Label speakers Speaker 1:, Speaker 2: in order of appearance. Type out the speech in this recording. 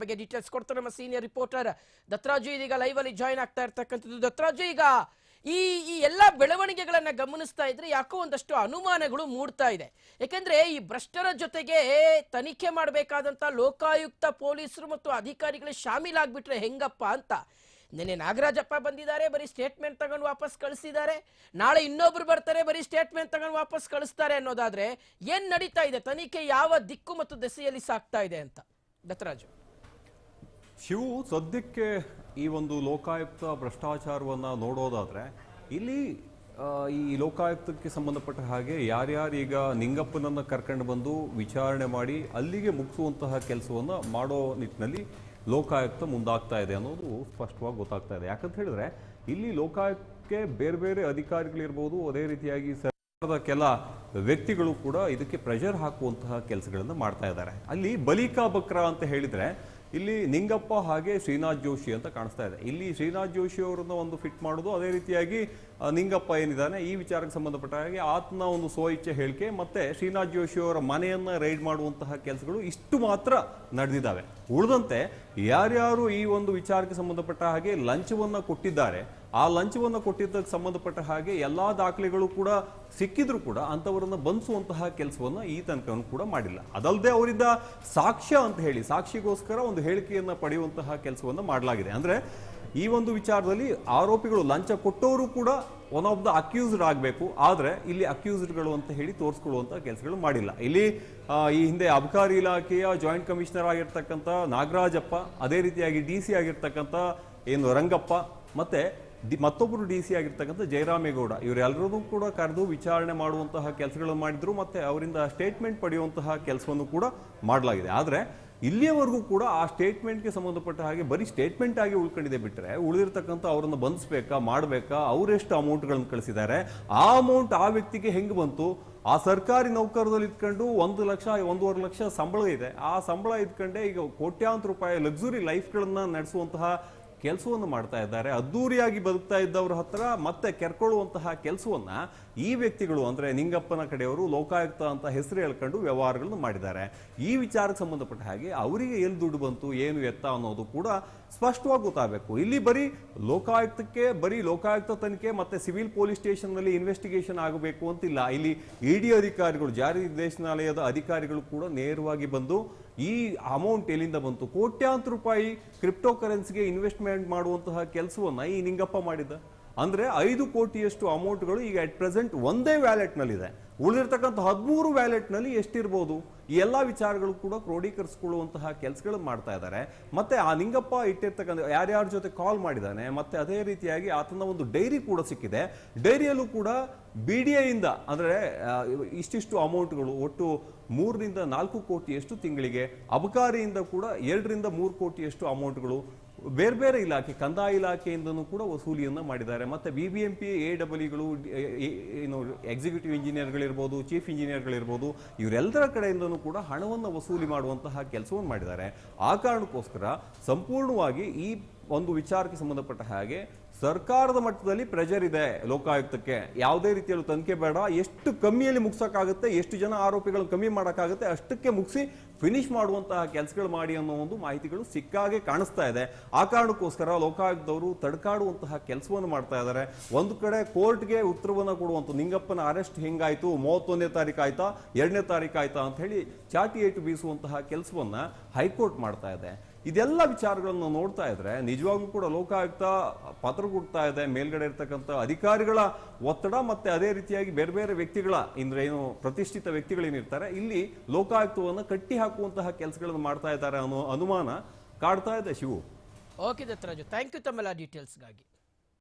Speaker 1: ಬಗ್ಗೆ ಡೀಟೇಲ್ಸ್ ಕೊಡ್ತಾರೆ ನಮ್ಮ ಸೀನಿಯರ್ ರಿಪೋರ್ಟರ್ ದತ್ತರಾಜು ಇದೀಗ ಲೈವ್ ಅಲ್ಲಿ ಜಾಯ್ನ್ ಆಗ್ತಾ ಇರ್ತಕ್ಕಂಥದ್ದು. ದತ್ತರಾಜು ಈಗ ಈ ಈ ಎಲ್ಲ ಬೆಳವಣಿಗೆಗಳನ್ನ ಗಮನಿಸ್ತಾ ಇದ್ರೆ ಯಾಕೋ ಒಂದಷ್ಟು ಅನುಮಾನಗಳು ಮೂಡ್ತಾ ಇದೆ. ಯಾಕಂದ್ರೆ ಈ ಭ್ರಷ್ಟರ ಜೊತೆಗೆ ತನಿಖೆ ಮಾಡಬೇಕಾದಂತ ಲೋಕಾಯುಕ್ತ ಪೊಲೀಸರು ಮತ್ತು ಅಧಿಕಾರಿಗಳು ಶಾಮೀಲಾಗ್ಬಿಟ್ರೆ ಹೆಂಗಪ್ಪ ಅಂತ. ನಿನ್ನೆ ನಾಗರಾಜಪ್ಪ ಬಂದಿದ್ದಾರೆ, ಬರೀ ಸ್ಟೇಟ್ಮೆಂಟ್ ತಗೊಂಡು ವಾಪಸ್ ಕಳಿಸಿದ್ದಾರೆ. ನಾಳೆ ಇನ್ನೊಬ್ರು ಬರ್ತಾರೆ, ಬರೀ ಸ್ಟೇಟ್ಮೆಂಟ್ ತಗೊಂಡು ವಾಪಸ್ ಕಳಿಸ್ತಾರೆ ಅನ್ನೋದಾದ್ರೆ ಏನ್ ನಡೀತಾ ಇದೆ? ತನಿಖೆ ಯಾವ ದಿಕ್ಕು ಮತ್ತು ದೆಸೆಯಲ್ಲಿ ಸಾಕ್ತಾ ಇದೆ ಅಂತ. ದತ್ತರಾಜು
Speaker 2: ಶಿವು ಸದ್ಯಕ್ಕೆ ಈ ಒಂದು ಲೋಕಾಯುಕ್ತ ಭ್ರಷ್ಟಾಚಾರವನ್ನ ನೋಡೋದಾದ್ರೆ ಇಲ್ಲಿ ಈ ಲೋಕಾಯುಕ್ತಕ್ಕೆ ಸಂಬಂಧಪಟ್ಟ ಹಾಗೆ ಯಾರ್ಯಾರೀಗ ನಿಂಗಪ್ಪನನ್ನು ಕರ್ಕೊಂಡು ಬಂದು ವಿಚಾರಣೆ ಮಾಡಿ ಅಲ್ಲಿಗೆ ಮುಗಿಸುವಂತಹ ಕೆಲಸವನ್ನು ಮಾಡೋ ನಿಟ್ಟಿನಲ್ಲಿ ಲೋಕಾಯುಕ್ತ ಮುಂದಾಗ್ತಾ ಇದೆ ಅನ್ನೋದು ಸ್ಪಷ್ಟವಾಗಿ ಗೊತ್ತಾಗ್ತಾ ಇದೆ. ಯಾಕಂತ ಹೇಳಿದ್ರೆ ಇಲ್ಲಿ ಲೋಕಾಯುಕ್ತಕ್ಕೆ ಬೇರೆ ಬೇರೆ ಅಧಿಕಾರಿಗಳಿರ್ಬೋದು, ಅದೇ ರೀತಿಯಾಗಿ ಸರ್ಕಾರದ ಕೆಲ ವ್ಯಕ್ತಿಗಳು ಕೂಡ ಇದಕ್ಕೆ ಪ್ರೆಷರ್ ಹಾಕುವಂತಹ ಕೆಲಸಗಳನ್ನು ಮಾಡ್ತಾ ಇದ್ದಾರೆ. ಅಲ್ಲಿ ಬಲಿಕಾ ಬಕ್ರ ಅಂತ ಹೇಳಿದ್ರೆ ಇಲ್ಲಿ ನಿಂಗಪ್ಪ ಹಾಗೆ ಶ್ರೀನಾಥ್ ಜೋಶಿ ಅಂತ ಕಾಣಿಸ್ತಾ ಇದೆ. ಇಲ್ಲಿ ಶ್ರೀನಾಥ್ ಜೋಶಿ ಅವರನ್ನ ಒಂದು ಫಿಟ್ ಮಾಡೋದು, ಅದೇ ರೀತಿಯಾಗಿ ನಿಂಗಪ್ಪ ಏನಿದ್ದಾನೆ ಈ ವಿಚಾರಕ್ಕೆ ಸಂಬಂಧಪಟ್ಟ ಹಾಗೆ ಆತನ ಒಂದು ಸ್ವಇಚ್ಛೆ ಹೇಳಿಕೆ, ಮತ್ತೆ ಶ್ರೀನಾಥ್ ಜೋಶಿ ಅವರ ಮನೆಯನ್ನ ರೈಡ್ ಮಾಡುವಂತಹ ಕೆಲಸಗಳು ಇಷ್ಟು ಮಾತ್ರ ನಡೆದಿದ್ದಾವೆ. ಉಳಿದಂತೆ, ಯಾರ್ಯಾರು ಈ ಒಂದು ವಿಚಾರಕ್ಕೆ ಸಂಬಂಧಪಟ್ಟ ಹಾಗೆ ಲಂಚವನ್ನು ಕೊಟ್ಟಿದ್ದಾರೆ ಆ ಲಂಚವನ್ನು ಕೊಟ್ಟಿದ್ದಕ್ಕೆ ಸಂಬಂಧಪಟ್ಟ ಹಾಗೆ ಎಲ್ಲ ದಾಖಲೆಗಳು ಕೂಡ ಸಿಕ್ಕಿದ್ರು ಕೂಡ ಅಂತವರನ್ನ ಬಂಧಿಸುವಂತಹ ಕೆಲಸವನ್ನು ಈ ತನಕವನ್ನು ಕೂಡ ಮಾಡಿಲ್ಲ. ಅದಲ್ಲದೆ ಅವರಿದ್ದ ಸಾಕ್ಷ್ಯ ಅಂತ ಹೇಳಿ, ಸಾಕ್ಷಿಗೋಸ್ಕರ ಒಂದು ಹೇಳಿಕೆಯನ್ನು ಪಡೆಯುವಂತಹ ಕೆಲಸವನ್ನು ಮಾಡಲಾಗಿದೆ. ಅಂದರೆ ಈ ಒಂದು ವಿಚಾರದಲ್ಲಿ ಆರೋಪಿಗಳು ಲಂಚ ಕೊಟ್ಟವರು ಕೂಡ ಒನ್ ಆಫ್ ದ ಅಕ್ಯೂಸ್ಡ್ ಆಗಬೇಕು. ಆದರೆ ಇಲ್ಲಿ ಅಕ್ಯೂಸ್ಡ್ಗಳು ಅಂತ ಹೇಳಿ ತೋರಿಸ್ಕೊಳ್ಳುವಂಥ ಕೆಲಸಗಳು ಮಾಡಿಲ್ಲ. ಇಲ್ಲಿ ಈ ಹಿಂದೆ ಅಬಕಾರಿ ಇಲಾಖೆಯ ಜಾಯಿಂಟ್ ಕಮಿಷನರ್ ಆಗಿರ್ತಕ್ಕಂಥ ನಾಗರಾಜಪ್ಪ, ಅದೇ ರೀತಿಯಾಗಿ ಡಿ ಸಿ ಆಗಿರ್ತಕ್ಕಂಥ ಏನು ರಂಗಪ್ಪ, ಮತ್ತೆ ಡಿ- ಮತ್ತೊಬ್ಬರು ಡಿ ಸಿ ಆಗಿರ್ತಕ್ಕಂಥ ಜಯರಾಮೇಗೌಡ ಇವರೆಲ್ಲರೂ ಕೂಡ ಕರೆದು ವಿಚಾರಣೆ ಮಾಡುವಂತಹ ಕೆಲಸಗಳನ್ನು ಮಾಡಿದ್ರು ಮತ್ತೆ ಅವರಿಂದ ಸ್ಟೇಟ್ಮೆಂಟ್ ಪಡೆಯುವಂತಹ ಕೆಲಸವನ್ನು ಕೂಡ ಮಾಡಲಾಗಿದೆ. ಆದರೆ ಇಲ್ಲಿಯವರೆಗೂ ಕೂಡ ಆ ಸ್ಟೇಟ್ಮೆಂಟ್ಗೆ ಸಂಬಂಧಪಟ್ಟ ಹಾಗೆ ಬರೀ ಸ್ಟೇಟ್ಮೆಂಟ್ ಆಗಿ ಉಳ್ಕೊಂಡಿದೆ ಬಿಟ್ಟರೆ ಉಳಿದಿರ್ತಕ್ಕಂಥ ಅವರನ್ನು ಬಂಧಿಸ್ಬೇಕಾ, ಮಾಡಬೇಕಾ, ಅವರೆಷ್ಟು ಅಮೌಂಟ್ಗಳನ್ನು ಕಳಿಸಿದ್ದಾರೆ, ಆ ಅಮೌಂಟ್ ಆ ವ್ಯಕ್ತಿಗೆ ಹೆಂಗೆ ಬಂತು? ಆ ಸರ್ಕಾರಿ ನೌಕರದಲ್ಲಿ ಇಟ್ಕೊಂಡು ಒಂದು ಲಕ್ಷ, ಒಂದೂವರೆ ಲಕ್ಷ ಸಂಬಳ ಇದೆ. ಆ ಸಂಬಳ ಇದ್ಕೊಂಡೆ ಈಗ ಕೋಟ್ಯಾಂತರ ರೂಪಾಯಿ ಲಕ್ಸುರಿ ಲೈಫ್ಗಳನ್ನ ನಡೆಸುವಂತಹ ಕೆಲಸವನ್ನು ಮಾಡ್ತಾ ಇದ್ದಾರೆ, ಅದ್ದೂರಿಯಾಗಿ ಬದುಕ್ತಾ ಇದ್ದವ್ರ ಹತ್ರ ಮತ್ತೆ ಕೆರ್ಕೊಳ್ಳುವಂತಹ ಕೆಲಸವನ್ನ ಈ ವ್ಯಕ್ತಿಗಳು, ಅಂದ್ರೆ ನಿಂಗಪ್ಪನ ಕಡೆಯವರು, ಲೋಕಾಯುಕ್ತ ಅಂತ ಹೆಸರು ಹೇಳ್ಕೊಂಡು ವ್ಯವಹಾರಗಳನ್ನು ಮಾಡಿದ್ದಾರೆ. ಈ ವಿಚಾರಕ್ಕೆ ಸಂಬಂಧಪಟ್ಟ ಹಾಗೆ ಅವರಿಗೆ ಎಲ್ಲಿ ದುಡ್ಡು ಬಂತು, ಏನು ಎತ್ತ ಅನ್ನೋದು ಕೂಡ ಸ್ಪಷ್ಟವಾಗಿ ಗೊತ್ತಾಗಬೇಕು. ಇಲ್ಲಿ ಬರೀ ಲೋಕಾಯುಕ್ತಕ್ಕೆ, ಬರೀ ಲೋಕಾಯುಕ್ತ ತನಿಖೆ ಮತ್ತೆ ಸಿವಿಲ್ ಪೊಲೀಸ್ ಸ್ಟೇಷನ್ನಲ್ಲಿ ಇನ್ವೆಸ್ಟಿಗೇಷನ್ ಆಗಬೇಕು ಅಂತಿಲ್ಲ. ಇಲ್ಲಿ ಇಡಿ ಅಧಿಕಾರಿಗಳು, ಜಾರಿ ನಿರ್ದೇಶನಾಲಯದ ಅಧಿಕಾರಿಗಳು ಕೂಡ ನೇರವಾಗಿ ಬಂದು ಈ ಅಮೌಂಟ್ ಎಲ್ಲಿಂದ ಬಂತು? ಕೋಟ್ಯಾಂತರ ರೂಪಾಯಿ ಕ್ರಿಪ್ಟೋ ಕರೆನ್ಸಿಗೆ ಇನ್ವೆಸ್ಟ್ಮೆಂಟ್ ಮಾಡುವಂತಹ ಕೆಲಸವನ್ನು ಈ ನಿಂಗಪ್ಪ ಮಾಡಿದ್ದ. ಅಂದ್ರೆ ಐದು ಕೋಟಿಯಷ್ಟು ಅಮೌಂಟ್ಗಳು ಈಗ ಅಟ್ ಪ್ರೆಸೆಂಟ್ ಒಂದೇ ವ್ಯಾಲೆಟ್ ನಲ್ಲಿದೆ. ಉಳಿದಿರ್ತಕ್ಕಂಥ ಹದಿಮೂರು ವ್ಯಾಲೆಟ್ನಲ್ಲಿ ಎಷ್ಟಿರ್ಬೋದು? ಈ ಎಲ್ಲಾ ವಿಚಾರಗಳು ಕೂಡ ಕ್ರೋಢೀಕರಿಸಿಕೊಳ್ಳುವಂತಹ ಕೆಲಸಗಳನ್ನು ಮಾಡ್ತಾ ಇದ್ದಾರೆ. ಮತ್ತೆ ಆ ನಿಂಗಪ್ಪ ಇಟ್ಟಿರ್ತಕ್ಕಂಥ ಯಾರ್ಯಾರ ಜೊತೆ ಕಾಲ್ ಮಾಡಿದ್ದಾನೆ, ಮತ್ತೆ ಅದೇ ರೀತಿಯಾಗಿ ಆತನ ಒಂದು ಡೈರಿ ಕೂಡ ಸಿಕ್ಕಿದೆ. ಡೈರಿಯಲ್ಲೂ ಕೂಡ ಬಿ ಡಿ ಐಯಿಂದ ಅಂದ್ರೆ ಇಷ್ಟಿಷ್ಟು ಅಮೌಂಟ್ಗಳು ಒಟ್ಟು ಮೂರರಿಂದ ನಾಲ್ಕು ಕೋಟಿಯಷ್ಟು ತಿಂಗಳಿಗೆ, ಅಬಕಾರಿಯಿಂದ ಕೂಡ ಎರಡರಿಂದ ಮೂರು ಕೋಟಿಯಷ್ಟು ಅಮೌಂಟ್ಗಳು ಬೇರೆ ಬೇರೆ ಇಲಾಖೆ, ಕಂದಾಯ ಇಲಾಖೆಯಿಂದನೂ ಕೂಡ ವಸೂಲಿಯನ್ನು ಮಾಡಿದ್ದಾರೆ. ಮತ್ತೆ B B M P A ಡಬ್ಲ್ಯೂಗಳು ಏನು ಎಕ್ಸಿಕ್ಯೂಟಿವ್ ಇಂಜಿನಿಯರ್ಗಳಿರ್ಬೋದು ಚೀಫ್ ಇಂಜಿನಿಯರ್ಗಳಿರ್ಬೋದು ಇವರೆಲ್ಲರ ಕಡೆಯಿಂದನೂ ಕೂಡ ಹಣವನ್ನು ವಸೂಲಿ ಮಾಡುವಂತಹ ಕೆಲಸವನ್ನು ಮಾಡಿದ್ದಾರೆ. ಆ ಕಾರಣಕ್ಕೋಸ್ಕರ ಸಂಪೂರ್ಣವಾಗಿ ಈ ಒಂದು ವಿಚಾರಕ್ಕೆ ಸಂಬಂಧಪಟ್ಟ ಹಾಗೆ ಸರ್ಕಾರದ ಮಟ್ಟದಲ್ಲಿ ಪ್ರೆಷರ್ ಇದೆ ಲೋಕಾಯುಕ್ತಕ್ಕೆ. ಯಾವುದೇ ರೀತಿಯಲ್ಲೂ ತನಿಖೆ ಬೇಡ. ಎಷ್ಟು ಕಮ್ಮಿಯಲ್ಲಿ ಮುಗಿಸೋಕ್ಕಾಗುತ್ತೆ, ಎಷ್ಟು ಜನ ಆರೋಪಿಗಳನ್ನು ಕಮ್ಮಿ ಮಾಡೋಕ್ಕಾಗುತ್ತೆ, ಅಷ್ಟಕ್ಕೆ ಮುಗಿಸಿ ಫಿನಿಶ್ ಮಾಡುವಂತಹ ಕೆಲಸಗಳು ಮಾಡಿ ಅನ್ನೋ ಒಂದು ಮಾಹಿತಿಗಳು ಸಿಕ್ಕಾಗೆ ಕಾಣಿಸ್ತಾ ಇದೆ. ಆ ಕಾರಣಕ್ಕೋಸ್ಕರ ಲೋಕಾಯುಕ್ತವರು ತಡ್ಕಾಡುವಂತಹ ಕೆಲಸವನ್ನು ಮಾಡ್ತಾ ಇದ್ದಾರೆ. ಒಂದು ಕಡೆ ಕೋರ್ಟ್ಗೆ ಉತ್ತರವನ್ನು ಕೊಡುವಂಥ ನಿಂಗಪ್ಪನ ಅರೆಸ್ಟ್ ಹೆಂಗಾಯಿತು, ಮೂವತ್ತೊಂದನೇ ತಾರೀಕು ಆಯ್ತಾ, ಎರಡನೇ ತಾರೀಕು ಆಯ್ತಾ ಅಂತ ಹೇಳಿ ಚಾಟಿ ಏಟು ಬೀಸುವಂತಹ ಕೆಲಸವನ್ನು ಹೈಕೋರ್ಟ್ ಮಾಡ್ತಾ ಇದೆ. ಇದೆಲ್ಲ ವಿಚಾರಗಳನ್ನು ನೋಡ್ತಾ ಇದ್ರೆ, ನಿಜವಾಗ್ಲೂ ಕೂಡ ಲೋಕಾಯುಕ್ತ ಪತ್ರ ಕೊಡ್ತಾ ಇದೆ, ಮೇಲ್ಗಡೆ ಇರ್ತಕ್ಕಂಥ ಅಧಿಕಾರಿಗಳ ಒತ್ತಡ ಮತ್ತೆ ಅದೇ ರೀತಿಯಾಗಿ ಬೇರೆ ಬೇರೆ ವ್ಯಕ್ತಿಗಳ, ಅಂದ್ರೆ ಏನು ಪ್ರತಿಷ್ಠಿತ ವ್ಯಕ್ತಿಗಳೇನಿರ್ತಾರೆ, ಇಲ್ಲಿ ಲೋಕಾಯುಕ್ತವನ್ನು ಕಟ್ಟಿ ಹಾಕುವಂತಹ ಕೆಲಸಗಳನ್ನು ಮಾಡ್ತಾ ಇದ್ದಾರೆ ಅನ್ನೋ ಅನುಮಾನ ಕಾಡ್ತಾ ಇದೆ Shivu.
Speaker 1: Okay Dattaraju thank you ತಮ್ಮೆಲ್ಲ ಡೀಟೇಲ್ಸ್ಗಾಗಿ